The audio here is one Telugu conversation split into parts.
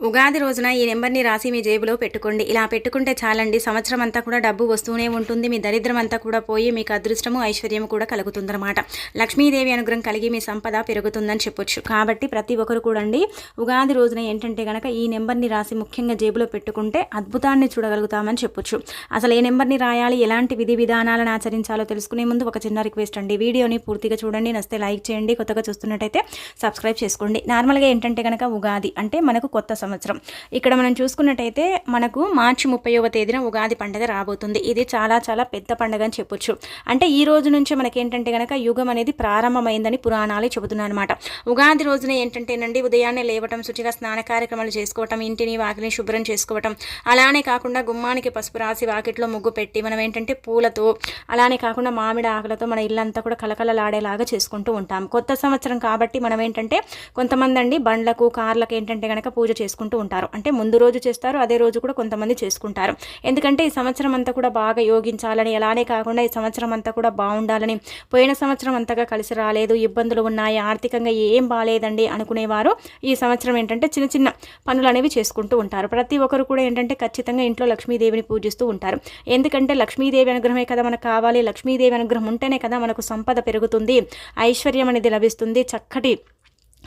ఉగాది రోజున ఈ నెంబర్ని రాసి మీ జేబులో పెట్టుకోండి. ఇలా పెట్టుకుంటే చాలండి. సంవత్సరం అంతా కూడా డబ్బు వస్తూనే ఉంటుంది. మీ దరిద్రం అంతా కూడా పోయి మీకు అదృష్టము ఐశ్వర్యము కూడా కలుగుతుందన్నమాట. లక్ష్మీదేవి అనుగ్రహం కలిగి మీ సంపద పెరుగుతుందని చెప్పొచ్చు. కాబట్టి ప్రతి ఒక్కరు కూడా అండి ఉగాది రోజున ఏంటంటే కనుక ఈ నెంబర్ని రాసి ముఖ్యంగా జేబులో పెట్టుకుంటే అద్భుతాన్ని చూడగలుగుతామని చెప్పొచ్చు. అసలు ఏ నెంబర్ని రాయాలి ఎలాంటి విధి విధానాలను ఆచరించాలో తెలుసుకునే ముందు ఒక చిన్న రిక్వెస్ట్ అండి. వీడియోని పూర్తిగా చూడండి. నస్తే లైక్ చేయండి. కొత్తగా చూస్తున్నట్టయితే సబ్స్క్రైబ్ చేసుకోండి. నార్మల్గా ఏంటంటే కనుక ఉగాది అంటే మనకు కొత్త సంవత్సరం. ఇక్కడ మనం చూసుకున్నట్టయితే మనకు మార్చి ముప్పైవ తేదీన ఉగాది పండుగ రాబోతుంది. ఇది చాలా చాలా పెద్ద పండుగ అని చెప్పొచ్చు. అంటే ఈ రోజు నుంచి మనకి ఏంటంటే కనుక యుగం అనేది ప్రారంభమైందని పురాణాలు చెబుతున్నాయి అనమాట ఉగాది రోజున ఏంటంటేనండి ఉదయాన్నే లేవటం శుచిగా స్నాన కార్యక్రమాలు చేసుకోవటం ఇంటిని వాకిని శుభ్రం చేసుకోవటం అలానే కాకుండా గుమ్మానికి పసుపు రాసి వాకిట్లో ముగ్గు పెట్టి మనం ఏంటంటే పూలతో అలానే కాకుండా మామిడి ఆకులతో మన ఇల్లంతా కూడా కలకలలాడేలాగా చేసుకుంటూ ఉంటాం. కొత్త సంవత్సరం కాబట్టి మనం ఏంటంటే కొంతమంది అండి బండ్లకు కార్లకు ఏంటంటే కనుక పూజ చేసుకుంటాం చేసుకుంటూ ఉంటారు. అంటే ముందు రోజు చేస్తారు అదే రోజు కూడా కొంతమంది చేసుకుంటారు. ఎందుకంటే ఈ సంవత్సరం అంతా కూడా బాగా యోగించాలని అలానే కాకుండా ఈ సంవత్సరం అంతా కూడా బాగుండాలని పోయిన సంవత్సరం అంతగా కలిసి రాలేదు ఇబ్బందులు ఉన్నాయి ఆర్థికంగా ఏం బాగాలేదండి అనుకునేవారు. ఈ సంవత్సరం ఏంటంటే చిన్న చిన్న పనులు అనేవి చేసుకుంటూ ఉంటారు. ప్రతి ఒక్కరు కూడా ఏంటంటే ఖచ్చితంగా ఇంట్లో లక్ష్మీదేవిని పూజిస్తూ ఉంటారు. ఎందుకంటే లక్ష్మీదేవి అనుగ్రహమే కదా మనకు కావాలి లక్ష్మీదేవి అనుగ్రహం ఉంటేనే కదా మనకు సంపద పెరుగుతుంది ఐశ్వర్యం అనేది లభిస్తుంది చక్కటి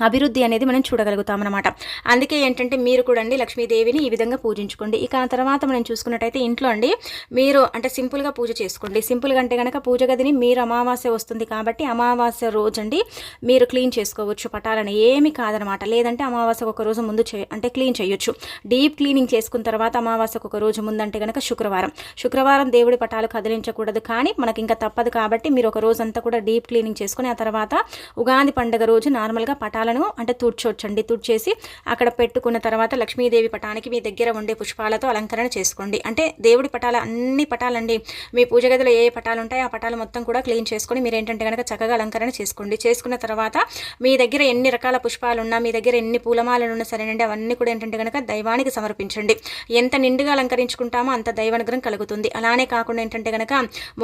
అభివృద్ధి అనేది మనం చూడగలుగుతాం అనమాట అందుకే ఏంటంటే మీరు కూడా అండి లక్ష్మీదేవిని ఈ విధంగా పూజించుకోండి. ఇక ఆ తర్వాత మనం చూసుకున్నట్టయితే ఇంట్లో అండి మీరు అంటే సింపుల్గా పూజ చేసుకోండి. సింపుల్గా అంటే కనుక పూజ గదిని మీరు అమావాస్య వస్తుంది కాబట్టి అమావాస్య రోజు అండి మీరు క్లీన్ చేసుకోవచ్చు. పటాలని ఏమి కాదనమాట లేదంటే అమావాస్యకు ఒక రోజు ముందు చే అంటే క్లీన్ చేయొచ్చు. డీప్ క్లీనింగ్ చేసుకున్న తర్వాత అమావాస్యకు ఒక రోజు ముందు అంటే కనుక శుక్రవారం. శుక్రవారం దేవుడి పటాలు కదిలించకూడదు కానీ మనకి ఇంకా తప్పదు కాబట్టి మీరు ఒక రోజంతా కూడా డీప్ క్లీనింగ్ చేసుకుని ఆ తర్వాత ఉగాది పండుగ రోజు నార్మల్గా పుష్పాలను అంటే తుడ్చొచ్చండి తుడ్చేసి అక్కడ పెట్టుకున్న తర్వాత లక్ష్మీదేవి పటానికి మీ దగ్గర ఉండే పుష్పాలతో అలంకరణ చేసుకోండి. అంటే దేవుడి పటాల అన్ని పటాలండి. మీ పూజ గదిలో ఏ పటాలు ఉంటాయో ఆ పటాలు మొత్తం కూడా క్లీన్ చేసుకొని మీరు ఏంటంటే కనుక చక్కగా అలంకరణ చేసుకోండి. చేసుకున్న తర్వాత మీ దగ్గర ఎన్ని రకాల పుష్పాలు ఉన్నా మీ దగ్గర ఎన్ని పూలమాలలు ఉన్నా సరేనండి అవన్నీ కూడా ఏంటంటే కనుక దైవానికి సమర్పించండి. ఎంత నిండుగా అలంకరించుకుంటామో అంత దైవానుగ్రహం కలుగుతుంది. అలానే కాకుండా ఏంటంటే కనుక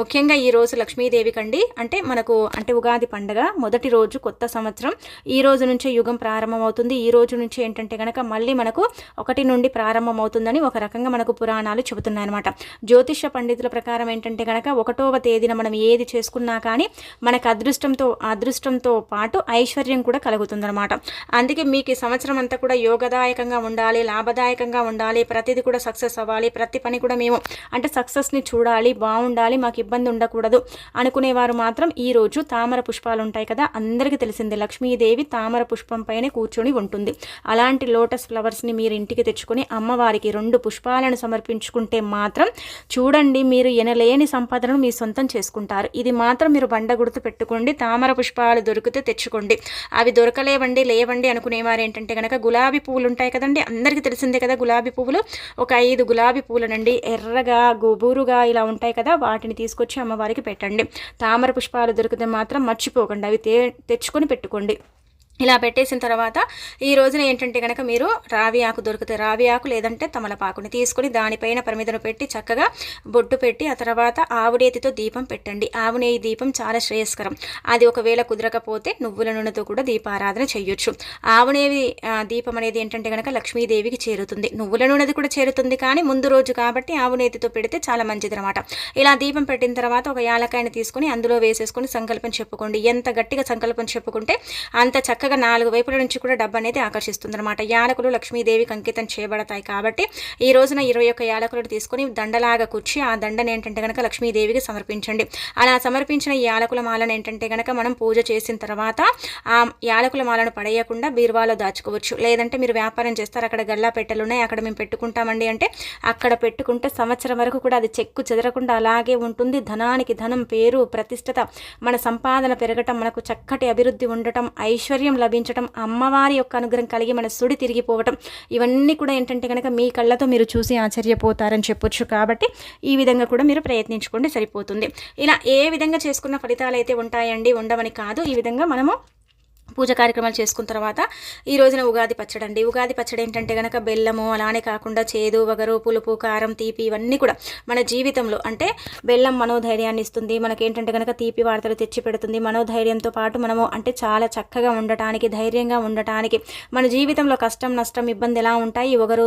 ముఖ్యంగా ఈ రోజు లక్ష్మీదేవికి కండి అంటే మనకు అంటే ఉగాది పండుగ మొదటి రోజు కొత్త సంవత్సరం. ఈ రోజు నుంచే యుగం ప్రారంభమవుతుంది. ఈ రోజు నుంచి ఏంటంటే కనుక మళ్ళీ మనకు ఒకటి నుండి ప్రారంభమవుతుందని ఒక రకంగా మనకు పురాణాలు చెబుతున్నాయన్నమాట. జ్యోతిష పండితుల ప్రకారం ఏంటంటే కనుక ఒకటవ తేదీన మనం ఏది చేసుకున్నా కానీ మనకు అదృష్టంతో అదృష్టంతో పాటు ఐశ్వర్యం కూడా కలుగుతుందన్నమాట. అందుకే మీకు ఈ సంవత్సరం అంతా కూడా యోగదాయకంగా ఉండాలి లాభదాయకంగా ఉండాలి ప్రతిదీ కూడా సక్సెస్ అవ్వాలి ప్రతి పని కూడా మేము అంటే సక్సెస్ని చూడాలి బాగుండాలి మాకు ఇబ్బంది ఉండకూడదు అనుకునేవారు మాత్రం ఈ రోజు తామర పుష్పాలు ఉంటాయి కదా అందరికీ తెలిసిందే లక్ష్మీదేవి తామర తామర పుష్పంపైనే కూర్చొని ఉంటుంది. అలాంటి లోటస్ ఫ్లవర్స్ని మీరు ఇంటికి తెచ్చుకొని అమ్మవారికి రెండు పుష్పాలను సమర్పించుకుంటే మాత్రం చూడండి మీరు ఎనలేని సంపదను మీ సొంతం చేసుకుంటారు. ఇది మాత్రం మీరు బండ గుర్తు పెట్టుకోండి తామర పుష్పాలు దొరికితే తెచ్చుకోండి. అవి దొరకలేవండి లేవండి అనుకునేవారు ఏంటంటే కనుక గులాబీ పువ్వులు ఉంటాయి కదండి అందరికీ తెలిసిందే కదా గులాబీ పువ్వులు. ఒక ఐదు గులాబీ పువ్వులనండి ఎర్రగా గుబురుగా ఇలా ఉంటాయి కదా వాటిని తీసుకొచ్చి అమ్మవారికి పెట్టండి. తామర పుష్పాలు దొరికితే మాత్రం మర్చిపోకండి అవి తెచ్చుకొని పెట్టుకోండి. ఇలా పెట్టేసిన తర్వాత ఈ రోజున ఏంటంటే కనుక మీరు రావి ఆకు దొరికితే రావి ఆకు లేదంటే తమలపాకుని తీసుకొని దానిపైన పరిమిదను పెట్టి చక్కగా బొట్టు పెట్టి ఆ తర్వాత ఆవునేతితో దీపం పెట్టండి. ఆవునేయి దీపం చాలా శ్రేయస్కరం. అది ఒకవేళ కుదరకపోతే నువ్వుల నూనెతో కూడా దీపారాధన చేయొచ్చు. ఆవునేవి దీపం అనేది ఏంటంటే కనుక లక్ష్మీదేవికి చేరుతుంది. నువ్వుల నూనెది కూడా చేరుతుంది కానీ ముందు రోజు కాబట్టి ఆవునేతితో పెడితే చాలా మంచిది అనమాట ఇలా దీపం పెట్టిన తర్వాత ఒక యాలకాయని తీసుకొని అందులో వేసేసుకొని సంకల్పం చెప్పుకోండి. ఎంత గట్టిగా సంకల్పం చెప్పుకుంటే అంత చక్క చక్కగా నాలుగు వైపుల నుంచి కూడా డబ్బు అనేది ఆకర్షిస్తుంది అనమాట యాలకులు లక్ష్మీదేవికి అంకితం చేయబడతాయి కాబట్టి ఈ రోజున ఇరవై ఒక్క యాలకులను తీసుకొని దండలాగా కూర్చి ఆ దండని ఏంటంటే కనుక లక్ష్మీదేవికి సమర్పించండి. అలా సమర్పించిన ఈ యాలకుల మాలను ఏంటంటే కనుక మనం పూజ చేసిన తర్వాత ఆ యాలకుల మాలను పడేయకుండా బీరువాలో దాచుకోవచ్చు. లేదంటే మీరు వ్యాపారం చేస్తారు అక్కడ గల్లా పెట్టెలు ఉన్నాయి అక్కడ మేము పెట్టుకుంటామండి అంటే అక్కడ పెట్టుకుంటే సంవత్సరం వరకు కూడా అది చెక్కు చెదరకుండా అలాగే ఉంటుంది. ధనానికి ధనం పేరు ప్రతిష్టత మన సంపాదన పెరగటం మనకు చక్కటి అభివృద్ధి ఉండటం ఐశ్వర్యం లభించటం అమ్మవారి యొక్క అనుగ్రహం కలిగి మన సుడి తిరిగిపోవటం ఇవన్నీ కూడా ఏంటంటే కనుక మీ కళ్ళతో మీరు చూసి ఆశ్చర్యపోతారని చెప్పొచ్చు కాబట్టి ఈ విధంగా కూడా మీరు ప్రయత్నించుకోండి సరిపోతుంది. ఇలా ఏ విధంగా చేసుకున్న ఫలితాలు అయితే ఉంటాయండి ఉండవని కాదు ఈ విధంగా మనము పూజ కార్యక్రమాలు చేసుకున్న తర్వాత ఈ రోజున ఉగాది పచ్చడి అండి. ఉగాది పచ్చడి ఏంటంటే కనుక బెల్లము అలానే కాకుండా చేదు వగరు పులుపు కారం తీపి ఇవన్నీ కూడా మన జీవితంలో అంటే బెల్లం మనోధైర్యాన్ని ఇస్తుంది. మనకేంటంటే కనుక తీపి వార్తలు తెచ్చి పెడుతుంది. మనోధైర్యంతో పాటు మనము అంటే చాలా చక్కగా ఉండటానికి ధైర్యంగా ఉండటానికి మన జీవితంలో కష్టం నష్టం ఇబ్బంది ఎలా ఉంటాయి ఒకరు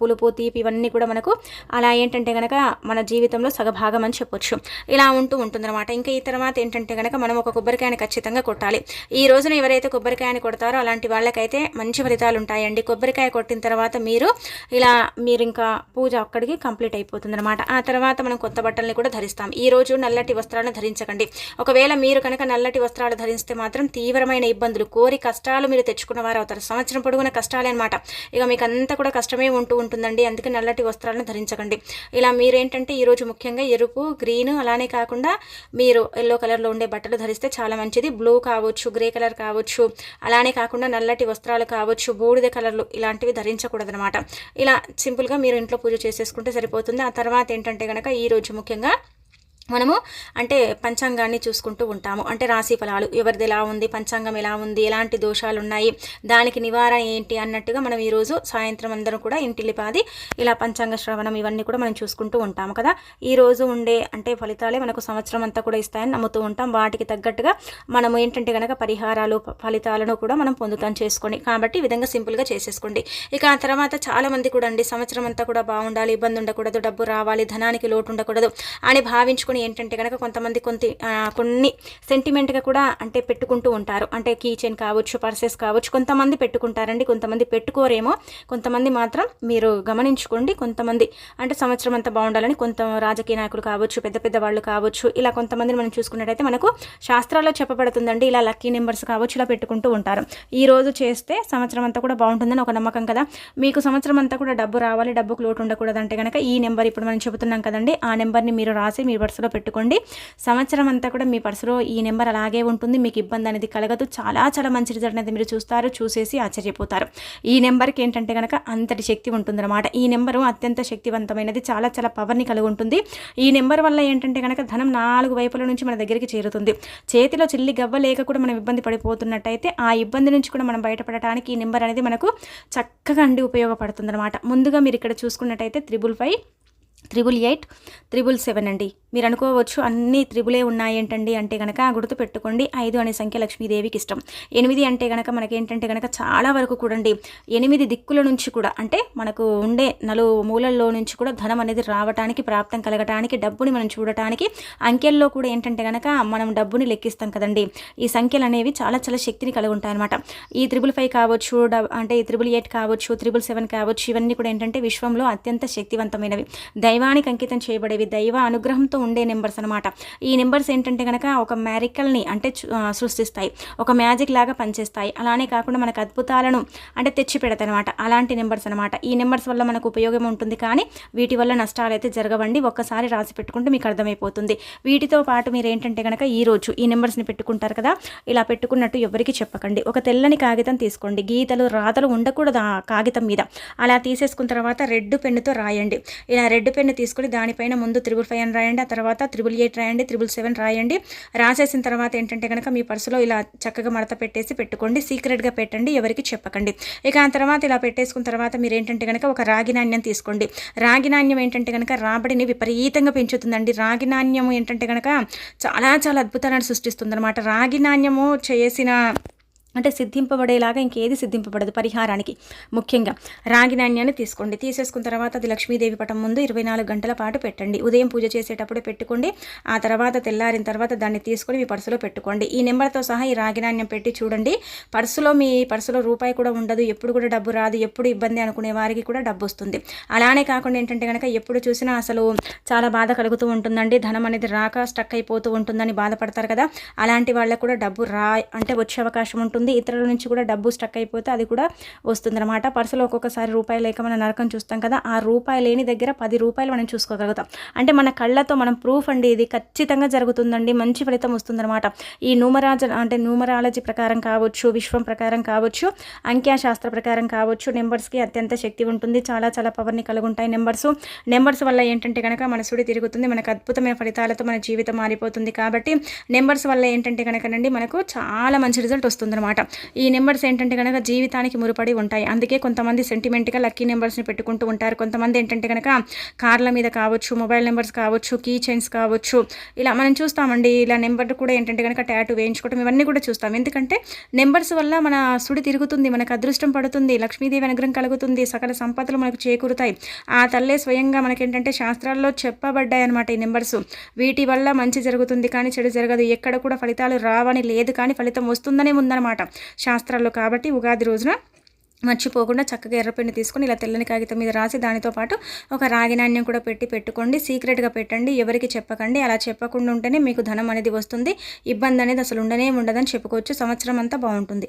పులుపు తీపి ఇవన్నీ కూడా మనకు అలా ఏంటంటే కనుక మన జీవితంలో సగభాగం అని చెప్పొచ్చు. ఇలా ఉంటూ ఉంటుందన్నమాట. ఇంకా ఈ తర్వాత ఏంటంటే కనుక మనం ఒక కొబ్బరికాయని ఖచ్చితంగా కొట్టాలి. ఈ రోజున ఎవరైతే కొబ్బరికాయని కొడతారో అలాంటి వాళ్ళకైతే మంచి ఫలితాలు ఉంటాయండి. కొబ్బరికాయ కొట్టిన తర్వాత మీరు ఇలా మీరు ఇంకా పూజ అక్కడికి కంప్లీట్ అయిపోతుంది అనమాట ఆ తర్వాత మనం కొత్త బట్టల్ని కూడా ధరిస్తాం. ఈ రోజు నల్లటి వస్త్రాలను ధరించకండి. ఒకవేళ మీరు కనుక నల్లటి వస్త్రాలు ధరిస్తే మాత్రం తీవ్రమైన ఇబ్బందులు కోరి కష్టాలు మీరు తెచ్చుకున్న వారు అవుతారు. సంవత్సరం పొడుగున కష్టాలే అనమాట ఇక మీకు అంతా కూడా కష్టమే ఉంటూ ఉంటుందండి. అందుకే నల్లటి వస్త్రాలను ధరించకండి. ఇలా మీరేంటంటే ఈరోజు ముఖ్యంగా ఎరుపు గ్రీన్ అలానే కాకుండా మీరు ఎల్లో కలర్లో ఉండే బట్టలు ధరిస్తే చాలా మంచిది. బ్లూ కావచ్చు గ్రే కలర్ కావచ్చు అలానే కాకుండా నల్లటి వస్త్రాలు కావచ్చు బూడిద కలర్లు ఇలాంటివి ధరించకూడదు అనమాట ఇలా సింపుల్గా మీరు ఇంట్లో పూజ చేసేసుకుంటే సరిపోతుంది. ఆ తర్వాత ఏంటంటే కనుక ఈరోజు ముఖ్యంగా మనము అంటే పంచాంగాన్ని చూసుకుంటూ ఉంటాము. అంటే రాశి ఫలాలు ఎవరిది ఎలా ఉంది పంచాంగం ఎలా ఉంది ఎలాంటి దోషాలు ఉన్నాయి దానికి నివారణ ఏంటి అన్నట్టుగా మనం ఈరోజు సాయంత్రం అందరం కూడా ఇంటిల్లిపాది ఇలా పంచాంగ శ్రవణం ఇవన్నీ కూడా మనం చూసుకుంటూ ఉంటాము కదా. ఈరోజు ఉండే అంటే ఫలితాలే మనకు సంవత్సరం అంతా కూడా ఇస్తాయని నమ్ముతూ ఉంటాం. వాటికి తగ్గట్టుగా మనం ఏంటంటే కనుక పరిహారాలు ఫలితాలను కూడా మనం పొందుతాం చేసుకోండి కాబట్టి ఈ విధంగా సింపుల్గా చేసేసుకోండి. ఇక ఆ తర్వాత చాలా మంది కూడా అండి సంవత్సరం అంతా కూడా బాగుండాలి ఇబ్బంది ఉండకూడదు డబ్బు రావాలి ధనానికి లోటు ఉండకూడదు అని భావించుకొని ఏంటంటే కనుక కొంతమంది కొంత కొన్ని సెంటిమెంట్గా కూడా అంటే పెట్టుకుంటూ ఉంటారు. అంటే కీ చైన్ కావచ్చు పర్సెస్ కావచ్చు కొంతమంది పెట్టుకుంటారండి కొంతమంది పెట్టుకోరేమో కొంతమంది మాత్రం మీరు గమనించుకోండి కొంతమంది అంటే సంవత్సరం అంతా బాగుండాలని కొంత రాజకీయ నాయకులు కావచ్చు పెద్ద పెద్ద వాళ్ళు కావచ్చు ఇలా కొంతమందిని మనం చూసుకున్నట్టయితే మనకు శాస్త్రాల్లో చెప్పబడుతుందండి ఇలా లక్కీ నెంబర్స్ కావచ్చు ఇలా పెట్టుకుంటూ ఉంటారు. ఈ రోజు చేస్తే సంవత్సరం అంతా కూడా బాగుంటుందని ఒక నమ్మకం కదా. మీకు సంవత్సరం అంతా కూడా డబ్బు రావాలి డబ్బుకు లోటు ఉండకూడదంటే కనుక ఈ నెంబర్ ఇప్పుడు మనం చెబుతున్నాం కదండి ఆ నెంబర్ని మీరు రాసి మీ పర్సులో పెట్టుకోండి. సంవత్సరం అంతా కూడా మీ పర్సులో ఈ నెంబర్ అలాగే ఉంటుంది. మీకు ఇబ్బంది అనేది కలగదు. చాలా చాలా మంచి రిజల్ట్ అనేది మీరు చూస్తారు చూసేసి ఆశ్చర్యపోతారు. ఈ నెంబర్కి ఏంటంటే కనుక అంతటి శక్తి ఉంటుందన్నమాట. ఈ నెంబరు అత్యంత శక్తివంతమైనది. చాలా చాలా పవర్ని కలిగి ఉంటుంది. ఈ నెంబర్ వల్ల ఏంటంటే కనుక ధనం నాలుగు వైపుల నుంచి మన దగ్గరికి చేరుతుంది. చేతిలో చిల్లి గవ్వ లేక కూడా మనం ఇబ్బంది పడిపోతున్నట్టయితే ఆ ఇబ్బంది నుంచి కూడా మనం బయటపడటానికి ఈ నెంబర్ అనేది మనకు చక్కగా అండి ఉపయోగపడుతుంది అనమాట ముందుగా మీరు ఇక్కడ చూసుకున్నట్టయితే triple five triple eight triple seven అండి. మీరు అనుకోవచ్చు అన్ని త్రిబులే ఉన్నాయి ఏంటండి అంటే కనుక గుర్తు పెట్టుకోండి ఐదు అనే సంఖ్య లక్ష్మీదేవికి ఇష్టం. ఎనిమిది అంటే కనుక మనకేంటంటే కనుక చాలా వరకు కూడండి ఎనిమిది దిక్కుల నుంచి కూడా అంటే మనకు ఉండే నలు మూలల్లో నుంచి కూడా ధనం అనేది రావటానికి ప్రాప్తం కలగటానికి డబ్బుని మనం చూడటానికి అంకెల్లో కూడా ఏంటంటే కనుక మనం డబ్బుని లెక్కిస్తాం కదండి. ఈ సంఖ్యలు అనేవి చాలా చాలా శక్తిని కలిగి ఉంటాయి అనమాట ఈ త్రిబుల్ ఫైవ్ కావచ్చు అంటే ఈ త్రిబుల్ ఎయిట్ కావచ్చు త్రిబుల్ సెవెన్ కావచ్చు ఇవన్నీ కూడా ఏంటంటే విశ్వంలో అత్యంత శక్తివంతమైనవి. దైవానికి అంకితం చేయబడేవి. దైవ అనుగ్రహంతో ఉండే నెంబర్స్ అనమాట ఈ నెంబర్స్ ఏంటంటే కనుక ఒక మ్యారికల్ని అంటే సృష్టిస్తాయి. ఒక మ్యాజిక్ లాగా పనిచేస్తాయి. అలానే కాకుండా మనకు అద్భుతాలను అంటే తెచ్చి పెడతాయి అనమాట అలాంటి నెంబర్స్ అనమాట ఈ నెంబర్స్ వల్ల మనకు ఉపయోగం ఉంటుంది కానీ వీటి వల్ల నష్టాలు అయితే జరగవండి. ఒక్కసారి రాసి పెట్టుకుంటే మీకు అర్థమైపోతుంది. వీటితో పాటు మీరు ఏంటంటే కనుక ఈ రోజు ఈ నెంబర్స్ని పెట్టుకుంటారు కదా ఇలా పెట్టుకున్నట్టు ఎవరికి చెప్పకండి. ఒక తెల్లని కాగితం తీసుకోండి. గీతలు రాతలు ఉండకూడదు ఆ కాగితం మీద. అలా తీసేసుకున్న తర్వాత రెడ్ పెన్నుతో రాయండి. ఇలా రెడ్ పెన్ను తీసుకొని దానిపైన ముందు త్రిబుల్ ఫైవ్ అని రాయండి ఆ తర్వాత త్రిబుల్ ఎయిట్ రాయండి త్రిబుల్ సెవెన్ రాయండి. రాసేసిన తర్వాత ఏంటంటే కనుక మీ పర్సులో ఇలా చక్కగా మడత పెట్టేసి పెట్టుకోండి సీక్రెట్గా పెట్టండి ఎవరికి చెప్పకండి. ఇక ఆ తర్వాత ఇలా పెట్టేసుకున్న తర్వాత మీరు ఏంటంటే కనుక ఒక రాగి నాణ్యం తీసుకోండి. రాగి నాణ్యం ఏంటంటే కనుక రాబడిని విపరీతంగా పెంచుతుందండి. రాగి నాణ్యం ఏంటంటే కనుక చాలా చాలా అద్భుతాలను సృష్టిస్తుంది అనమాట రాగి నాణ్యము చేసిన అంటే సిద్ధింపబడేలాగా ఇంకేది సిద్ధింపబడదు పరిహారానికి. ముఖ్యంగా రాగి నాణ్యాన్ని తీసుకోండి. తీసేసుకున్న తర్వాత అది లక్ష్మీదేవి పటం ముందు ఇరవై నాలుగు గంటల పాటు పెట్టండి. ఉదయం పూజ చేసేటప్పుడు పెట్టుకోండి. ఆ తర్వాత తెల్లారిన తర్వాత దాన్ని తీసుకొని మీ పర్సులో పెట్టుకోండి. ఈ నెంబర్తో సహా ఈ రాగి నాణ్యం పెట్టి చూడండి. పర్సులో మీ పర్సులో రూపాయి కూడా ఉండదు. ఎప్పుడు కూడా డబ్బు రాదు. ఎప్పుడు ఇబ్బంది అనుకునే వారికి కూడా డబ్బు వస్తుంది. అలానే కాకుండా ఏంటంటే కనుక ఎప్పుడు చూసినా అసలు చాలా బాధ కలుగుతూ ఉంటుందండి. ధనం అనేది రాక స్టక్ అయిపోతూ ఉంటుందని బాధపడతారు కదా. అలాంటి వాళ్ళకు కూడా డబ్బు రా అంటే వచ్చే అవకాశం ఉంటుంది. ఇతరుల నుంచి కూడా డబ్బు స్టక్ అయిపోతే అది కూడా వస్తుందన్నమాట. పర్సులో ఒక్కొక్కసారి రూపాయి లేక మనం నరకం చూస్తాం కదా ఆ రూపాయి లేని దగ్గర పది రూపాయలు మనం చూసుకోగలుగుతాం. అంటే మన కళ్ళతో మనం ప్రూఫ్ అండి ఇది ఖచ్చితంగా జరుగుతుందండి. మంచి ఫలితం వస్తుందన్నమాట. ఈ న్యూమరాజ అంటే న్యూమరాలజీ ప్రకారం కావచ్చు విశ్వం ప్రకారం కావచ్చు అంక్యాశాస్త్ర ప్రకారం కావచ్చు నెంబర్స్కి అత్యంత శక్తి ఉంటుంది. చాలా చాలా పవర్ని కలిగి ఉంటాయి నెంబర్స్. నెంబర్స్ వల్ల ఏంటంటే కనుక మన సుడి తిరుగుతుంది మనకు అద్భుతమైన ఫలితాలతో మన జీవితం మారిపోతుంది కాబట్టి నెంబర్స్ వల్ల ఏంటంటే కనుకనండి మనకు చాలా మంచి రిజల్ట్ వస్తుందన్నమాట. అనమాట ఈ నెంబర్స్ ఏంటంటే కనుక జీవితానికి మురుపడి ఉంటాయి. అందుకే కొంతమంది సెంటిమెంట్గా లక్కీ నెంబర్స్ని పెట్టుకుంటూ ఉంటారు. కొంతమంది ఏంటంటే కనుక కార్ల మీద కావచ్చు మొబైల్ నెంబర్స్ కావచ్చు కీ చైన్స్ కావచ్చు. ఇలా మనం చూస్తామండి. ఇలా నెంబర్ కూడా ఏంటంటే కనుక ట్యాటూ వేయించుకోవడం ఇవన్నీ కూడా చూస్తాం. ఎందుకంటే నెంబర్స్ వల్ల మన సుడి తిరుగుతుంది మనకు అదృష్టం పడుతుంది లక్ష్మీదేవి అనుగ్రహం కలుగుతుంది సకల సంపదలు మనకు చేకూరుతాయి. ఆ తల్లే స్వయంగా మనకేంటంటే శాస్త్రాల్లో చెప్పబడ్డాయి అనమాట ఈ నెంబర్స్ వీటి వల్ల మంచి జరుగుతుంది కానీ చెడు జరగదు. ఎక్కడ కూడా ఫలితాలు రావని లేదు కానీ ఫలితం వస్తుందనే ఉందన్నమాట. శాస్త్రాల్లో కాబట్టి ఉగాది రోజున మర్చిపోకుండా చక్కగా ఎర్రపిండి తీసుకొని ఇలా తెల్లని కాగితం మీద రాసి దానితో పాటు ఒక రాగి నాణ్యం కూడా పెట్టి పెట్టుకోండి. సీక్రెట్గా పెట్టండి. ఎవరికి చెప్పకండి. అలా చెప్పకుండా ఉంటేనే మీకు ధనం అనేది వస్తుంది. ఇబ్బంది అనేది అసలు ఉండనే ఉండదని చెప్పుకోవచ్చు. సంవత్సరం అంతా బాగుంటుంది.